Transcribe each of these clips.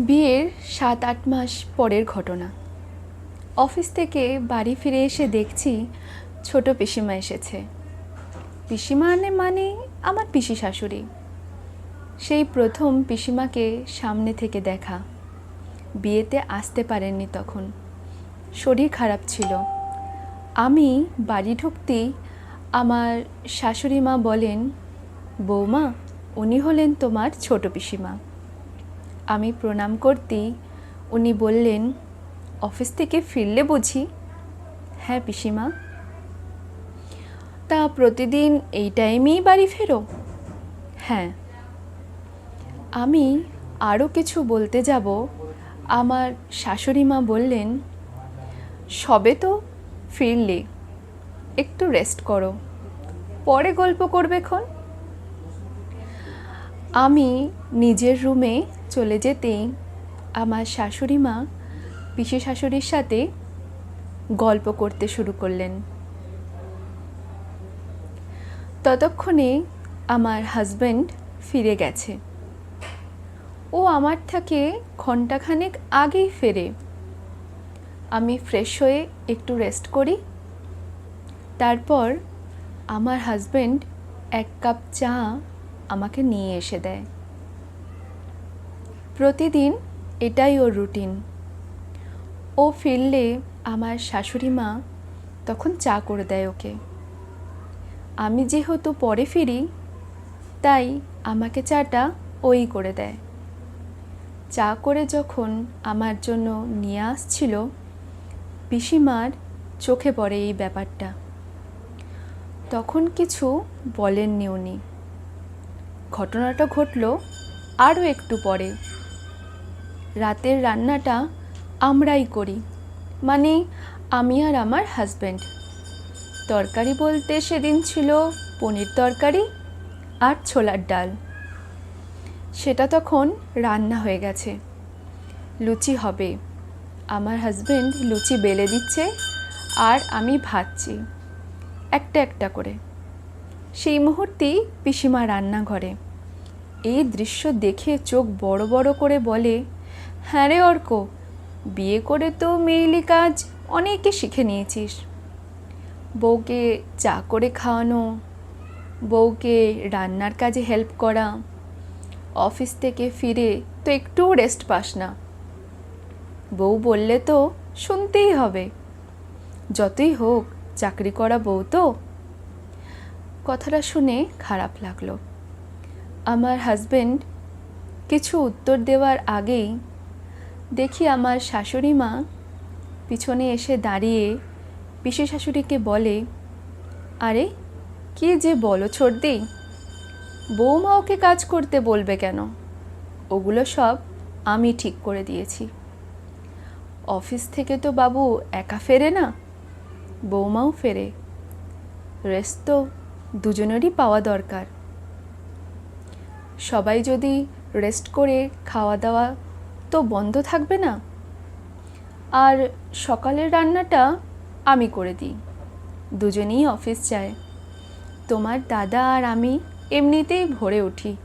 বিয়ের সাত আট মাস পরের ঘটনা। অফিস থেকে বাড়ি ফিরে এসে দেখছি ছোট পিসিমা এসেছে। পিসিমা মানে মানে আমার পিসি শাশুড়ি। সেই প্রথম পিসিমাকে সামনে থেকে দেখা। বিয়েতে আসতে পারেননি তখন। শরীর খারাপ ছিল। আমি বাড়ি ঢুকতেই আমার শাশুড়ি মা বলেন, বৌমা, উনি হলেন তোমার ছোট পিসিমা। আমি প্রণাম করতেই উনি বললেন, অফিস থেকে ফিরলে বুঝি? হ্যাঁ পিসিমা। তা প্রতিদিন এই টাইমেই বাড়ি ফেরো? হ্যাঁ। আমি আরও কিছু বলতে যাব। আমার শাশুড়ি মা বললেন, সবে তো ফিরলে, একটু রেস্ট করো, পরে গল্প করবে খন? আমি নিজের রুমে চলে যেতেই আমার শাশুড়ি মা, পিসি শাশুড়ির সাথে গল্প করতে শুরু করলেন। ততক্ষণে আমার হাজব্যান্ড ফিরে গেছে। ও আমার থেকে ঘন্টাখানেক আগেই ফেরে। আমি ফ্রেশ হয়ে একটু রেস্ট করি। তারপর আমার হাজব্যান্ড এক কাপ চা আমাকে নিয়ে এসে দেয়। প্রতিদিন এটাই ওর রুটিন। ও ফিরলে আমার শাশুড়ি মা তখন চা করে দেয় ওকে। আমি যেহেতু পরে ফিরি, তাই আমাকে চাটা ওই করে দেয়। চা করে যখন আমার জন্য নিয়ে আসছিল, পিসিমার চোখে পড়ে এই ব্যাপারটা। তখন কিছু বলেননি উনি। ঘটনাটা ঘটল আরও একটু পরে। রাতের রান্নাটা আমরাই করি। মানে আমি আর আমার হাজব্যান্ড তরকারি বলতে সেদিন ছিল পনির তরকারি আর ছোলার ডাল। সেটা তখন রান্না হয়ে গেছে। লুচি হবে। আমার হাজব্যান্ড লুচি বেলে দিচ্ছে আর আমি ভাজছি। একটা একটা করে। সেই মুহূর্তেই পিসিমা রান্নাঘরে। এই দৃশ্য দেখে চোখ বড় বড় করে বলে হ্যাঁ রে অর্ক, বিয়ে করে তো মেইলি কাজ অনেকে শিখে নিয়েছিস। বউকে চা করে খাওয়ানো, বউকে রান্নার কাজে হেল্প করা অফিস থেকে ফিরে তো একটুও রেস্ট পাস না। বউ বললে তো শুনতেই হবে। যতই হোক, চাকরি করা বউ তো। কথাটা শুনে খারাপ লাগল। আমার হাজবেন্ড কিছু উত্তর দেওয়ার আগেই দেখি আমার শাশুড়ি মা পিছনে এসে দাঁড়িয়ে পিসি শাশুড়িকে বলে, আরে, কি যে বলো ছোটদি বৌমা ওকে কাজ করতে বলবে কেন? ওগুলো সব আমি ঠিক করে দিয়েছি। অফিস থেকে তো বাবু একা ফেরে না, বৌমাও ফেরে। রেস্ট তো দুজনেরই পাওয়া দরকার। সবাই যদি রেস্ট করে খাওয়া দাওয়া তো বন্ধ থাকবে না? আর সকালের রান্নাটা আমি করে দিই। দুজনেই অফিস যায়। তোমার দাদা আর আমি এমনিতেই ভরে উঠি।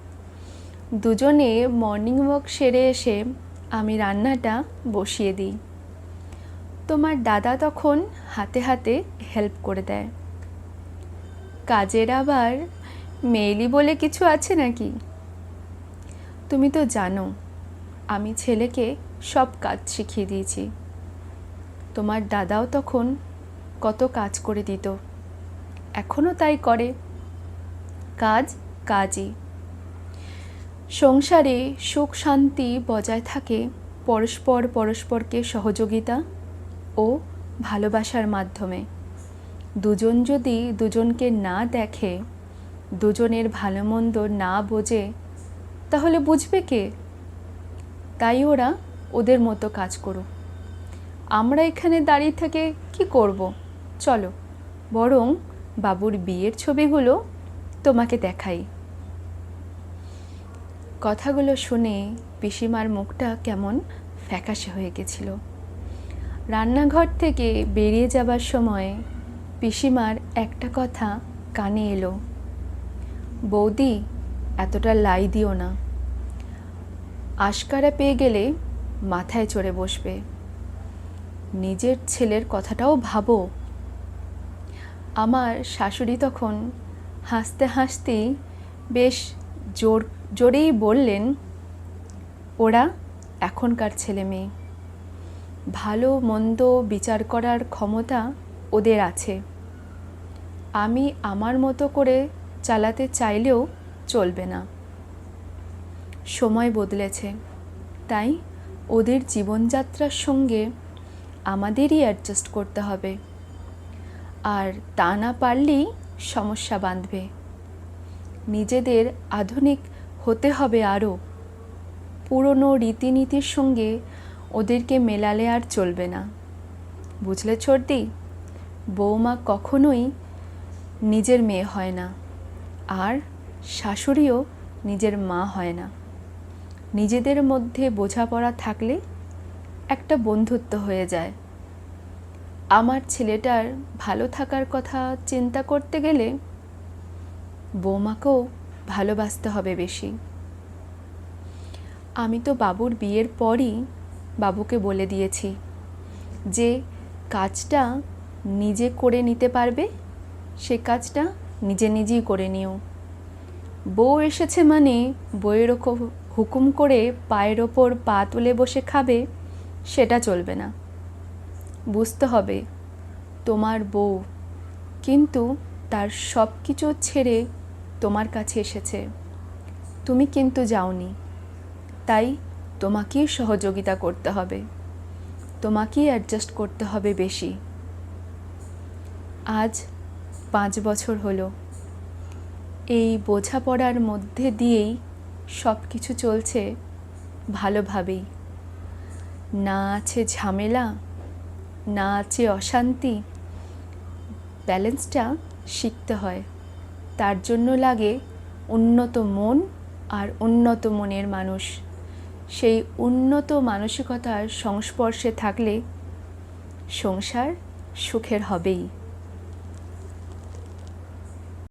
দুজনে মর্নিং ওয়াক সেরে এসে আমি রান্নাটা বসিয়ে দিই। তোমার দাদা তখন হাতে হাতে হেল্প করে দেয়। কাজের আবার মেয়েলি বলে কিছু আছে নাকি? তুমি তো জানো আমি ছেলেকে সব কাজ শিখিয়ে দিয়েছি। তোমার দাদাও তখন কত কাজ করে দিত। এখনও তাই করে। কাজ কাজই। সংসারে সুখ শান্তি বজায় থাকে পরস্পর পরস্পরকে সহযোগিতা ও ভালোবাসার মাধ্যমে। দুজন যদি দুজনকে না দেখে, দুজনের ভালো মন্দ না বোঝে, তাহলে বুঝবে কে? তাই ওরা ওদের মতো কাজ করুক। আমরা এখানে দাঁড়িয়ে থেকে কি করব? চলো, বরং বাবুর বিয়ের ছবিগুলো তোমাকে দেখাই। কথাগুলো শুনে পিসিমার মুখটা কেমন ফ্যাকাশে হয়ে গেছিল। রান্নাঘর থেকে বেরিয়ে যাবার সময় পিসিমার একটা কথা কানে এলো। বৌদি, এতটা লাই দিও না। আশকারা পেয়ে গেলে মাথায় চড়ে বসবে। নিজের ছেলের কথাটাও ভাবো। আমার শাশুড়ি তখন হাসতে হাসতেই বেশ জোর, জোরেই বললেন, ওরা এখনকার ছেলে মেয়ে। ভালো, মন্দ বিচার করার ক্ষমতা ওদের আছে। আমি আমার মতো করে চালাতে চাইলেও চলবে না। সময় বদলেছে। তাই ওদের জীবনযাত্রার সঙ্গে আমাদেরই অ্যাডজাস্ট করতে হবে। আর তা না পারলেই সমস্যা বাঁধবে। নিজেদের আধুনিক হতে হবে আরও। পুরনো রীতিনীতির সঙ্গে ওদেরকে মেলালে আর চলবে না। বুঝলে ছোটদি বৌমা কখনোই নিজের মেয়ে হয় না। আর শাশুড়িও নিজের মা হয় না। নিজেদের মধ্যে বোঝাপড়া থাকলে একটা বন্ধুত্ব হয়ে যায়। আমার ছেলেটার ভালো থাকার কথা চিন্তা করতে গেলে বৌমাকেও ভালোবাসতে হবে বেশি। আমি তো বাবুর বিয়ের পরই বাবুকে বলে দিয়েছি যে কাজটা নিজে করে নিতে পারবে, সে কাজটা নিজে নিজেই করে নিও। বউ এসেছে মানে ওপর হুকুম করে পায়ের ওপর পা তুলে বসে খাবে, সেটা চলবে না। বুঝতে হবে, তোমার বউ কিন্তু তার সব কিছু ছেড়ে তোমার কাছে এসেছে। তুমি কিন্তু যাওনি, তাই তোমাকেই সহযোগিতা করতে হবে। তোমাকেই অ্যাডজাস্ট করতে হবে বেশি। আজ পাঁচ বছর হলো। এই বোঝাপড়ার মধ্যে দিয়েই সব কিছু চলছে ভালোভাবেই। না আছে ঝামেলা, না আছে অশান্তি। ব্যালেন্সটা শিখতে হয়। তার জন্য লাগে উন্নত মন আর উন্নত মনের মানুষ। সেই উন্নত মানসিকতার সংস্পর্শে থাকলে সংসার সুখের হবেই।